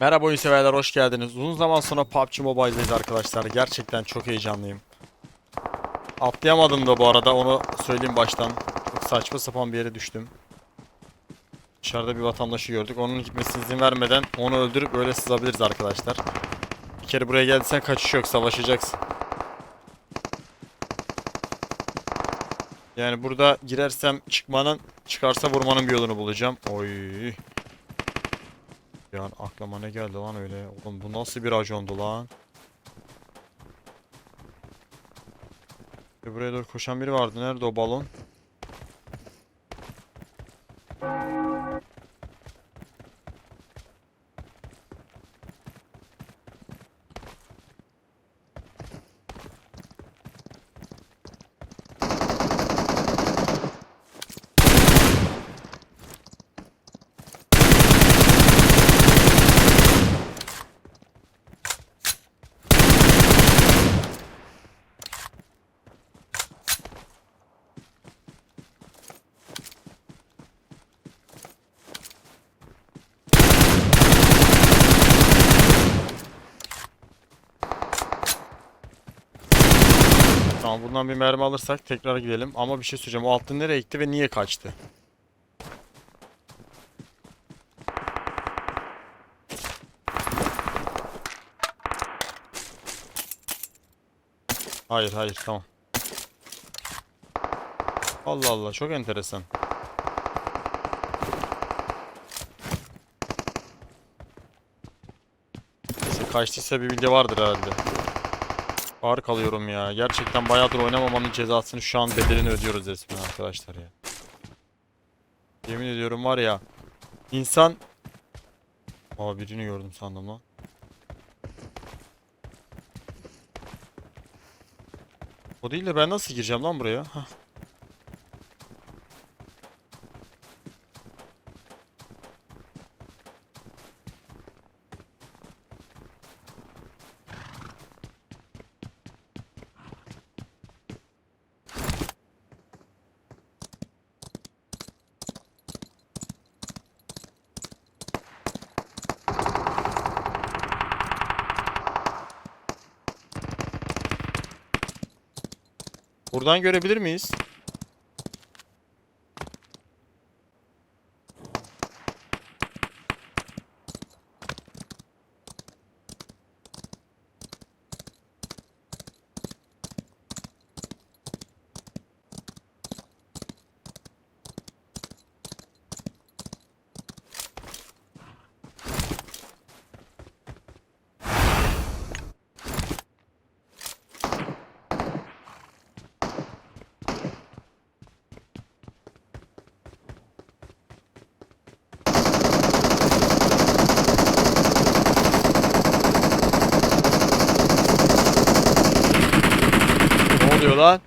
Merhaba oyun severler hoş geldiniz. Uzun zaman sonra PUBG Mobile'deyiz arkadaşlar. Gerçekten çok heyecanlıyım. Atlayamadım da bu arada onu söyleyeyim baştan. Çok saçma sapan bir yere düştüm. Dışarıda bir vatandaşı gördük. Onun gitmesine izin vermeden onu öldürüp öyle sızabiliriz arkadaşlar. Bir kere buraya geldiysen kaçış yok savaşacaksın. Yani burada girersem çıkmanın çıkarsa vurmanın bir yolunu bulacağım. Oy. Bir aklıma ne geldi lan öyle. Oğlum bu nasıl bir racondu lan? Buraya doğru koşan biri vardı. Nerede o balon? Tamam bundan bir mermi alırsak tekrar gidelim. Ama bir şey söyleyeceğim. O altın nereye gitti ve niye kaçtı? Hayır hayır tamam. Allah Allah çok enteresan. Neyse kaçtıysa bir video vardır herhalde. Ağır kalıyorum ya. Gerçekten bayağıdır oynamamanın cezasını şu an bedelini ödüyoruz resmen arkadaşlar ya. Yemin ediyorum var ya. insan... Aa birini gördüm sandım lan. O değil de ben nasıl gireceğim lan buraya? Hah. Buradan görebilir miyiz? Ne oluyor lan?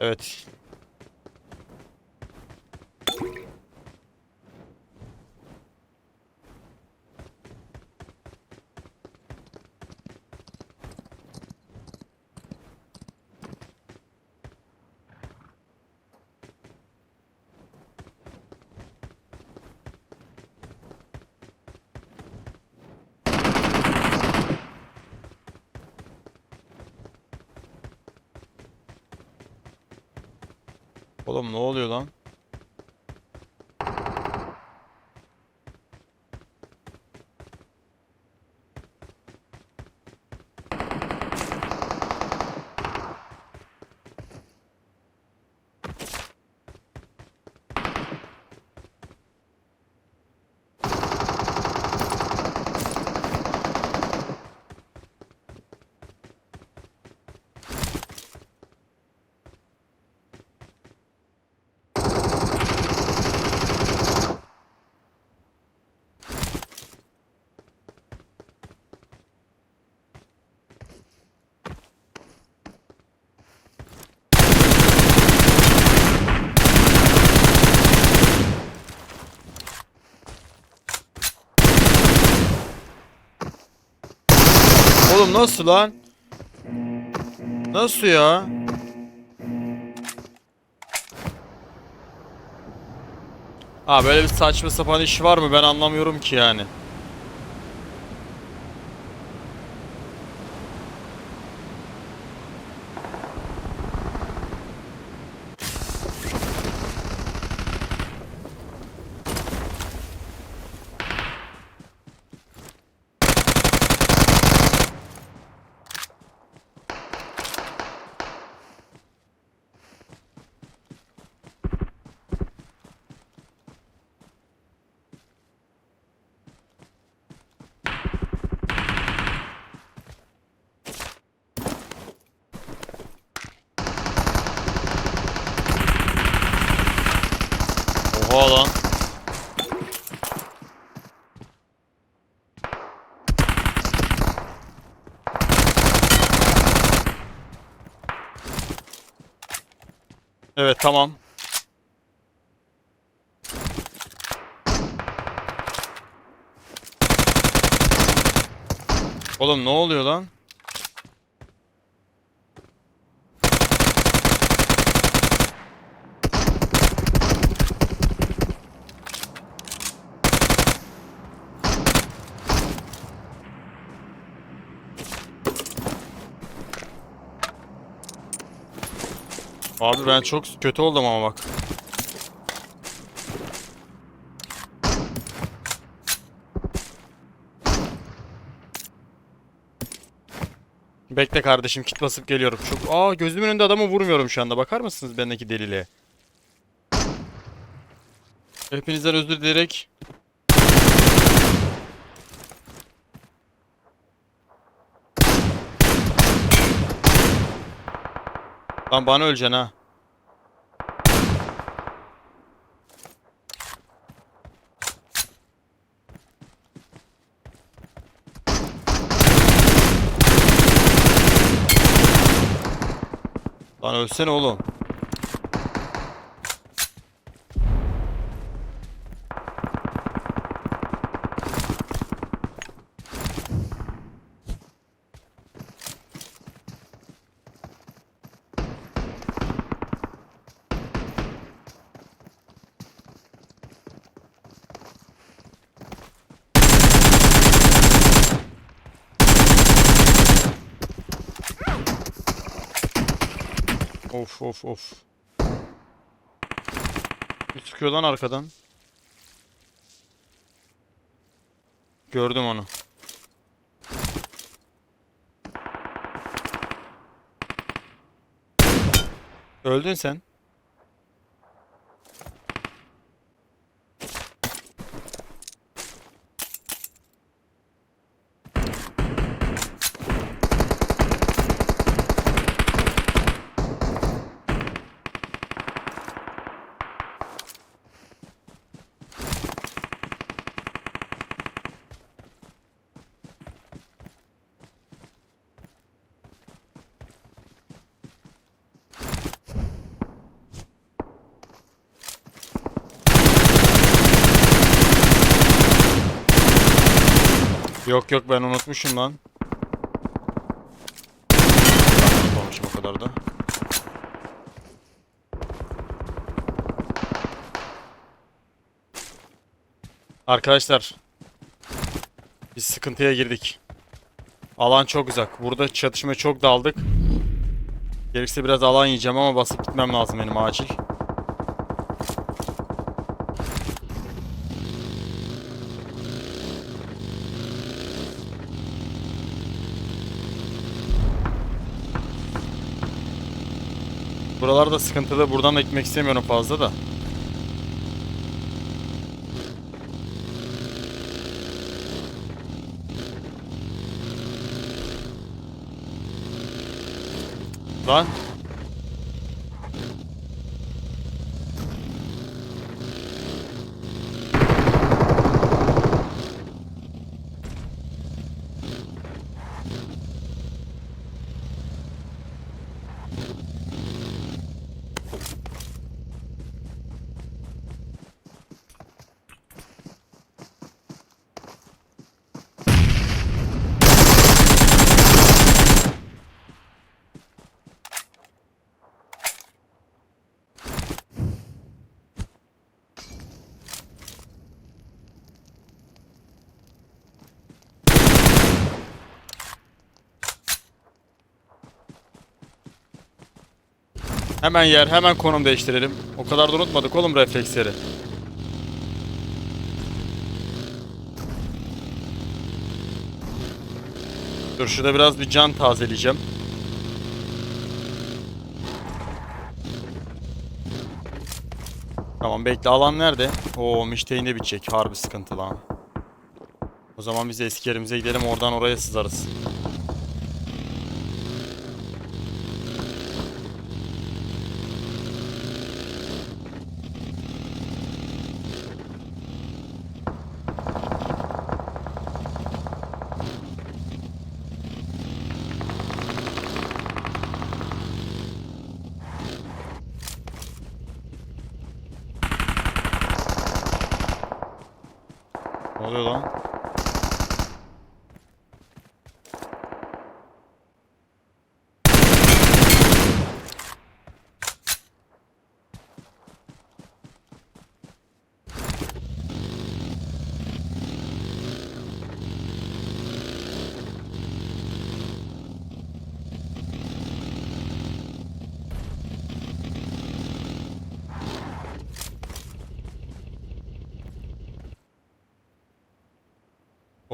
Evet. Oğlum ne oluyor lan? Oğlum nasıl lan? Nasıl ya? Ha böyle bir saçma sapan iş var mı ben anlamıyorum ki yani. Oha lan. Evet tamam. Oğlum ne oluyor lan? Abi ben çok kötü oldum ama bak. Bekle kardeşim kit basıp geliyorum. Çok Aa gözümün önünde adamı vurmuyorum şu anda. Bakar mısınız bendeki deliliğe? Hepinizden özür dileyerek Lan bana öleceksin ha. Lan ölsene oğlum. Of of of. Bir sıkıyor lan arkadan. Gördüm onu. Öldün sen. Yok yok ben unutmuşum lan. Unutmamışım o kadar da. Arkadaşlar. Biz sıkıntıya girdik. Alan çok uzak. Burada çatışma çok daldık. Gerekirse biraz alan yiyeceğim ama basıp gitmem lazım benim acil. Buralarda sıkıntılı. Buradan da gitmek istemiyorum fazla da. Lan. Hemen yer, hemen konum değiştirelim. O kadar da unutmadık oğlum refleksleri. Dur şurada biraz bir can tazeleyeceğim. Tamam bekle alan nerede? Oo Mişteğinde bitecek. Harbi sıkıntı lan. O zaman biz eski yerimize gidelim oradan oraya sızarız. Ne oluyor lan?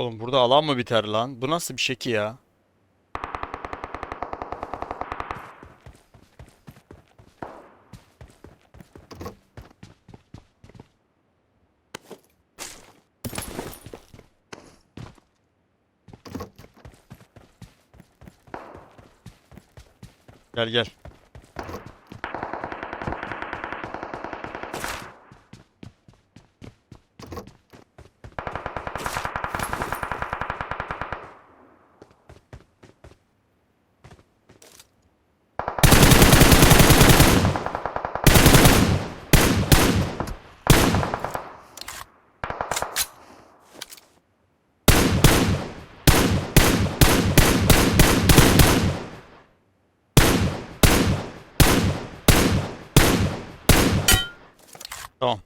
Oğlum burada alan mı biter lan? Bu nasıl bir şeki ya? Gel gel. Tamam.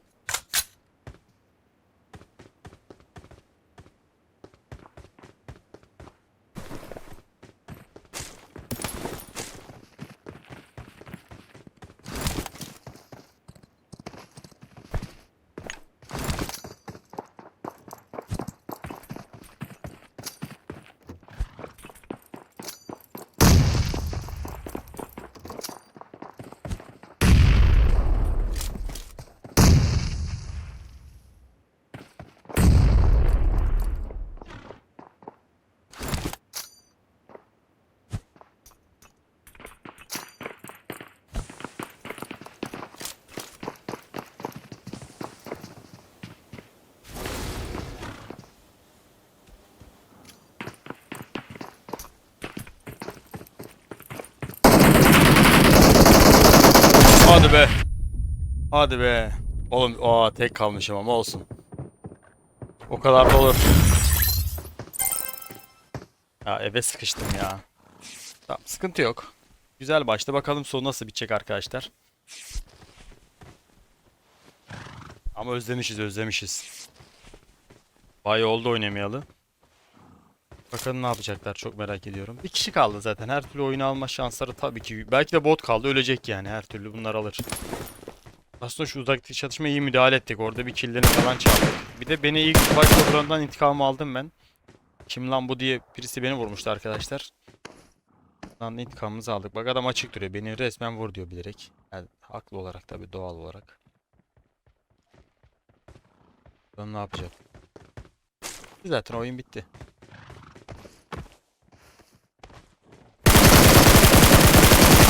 Hadi be. Hadi be. Oğlum aa tek kalmışım ama olsun. O kadar da olur. Ya eve sıkıştım ya. Tamam sıkıntı yok. Güzel başta bakalım sonu nasıl bitecek arkadaşlar. Ama özlemişiz özlemişiz. Bay oldu oynamayalı. Bakalım ne yapacaklar çok merak ediyorum. Bir kişi kaldı zaten. Her türlü oyunu alma şansları tabii ki. Belki de bot kaldı ölecek yani. Her türlü bunlar alır. Aslında şu uzaktaki çatışmaya iyi müdahale ettik. Orada bir killerini falan çaldık. Bir de beni ilk başta vurandan intikamımı aldım ben. Kim lan bu diye birisi beni vurmuştu arkadaşlar. Lan intikamımızı aldık. Bak adam açık duruyor. Beni resmen vur diyor bilerek. Yani haklı olarak tabii doğal olarak. Ben ne yapacak? Zaten oyun bitti.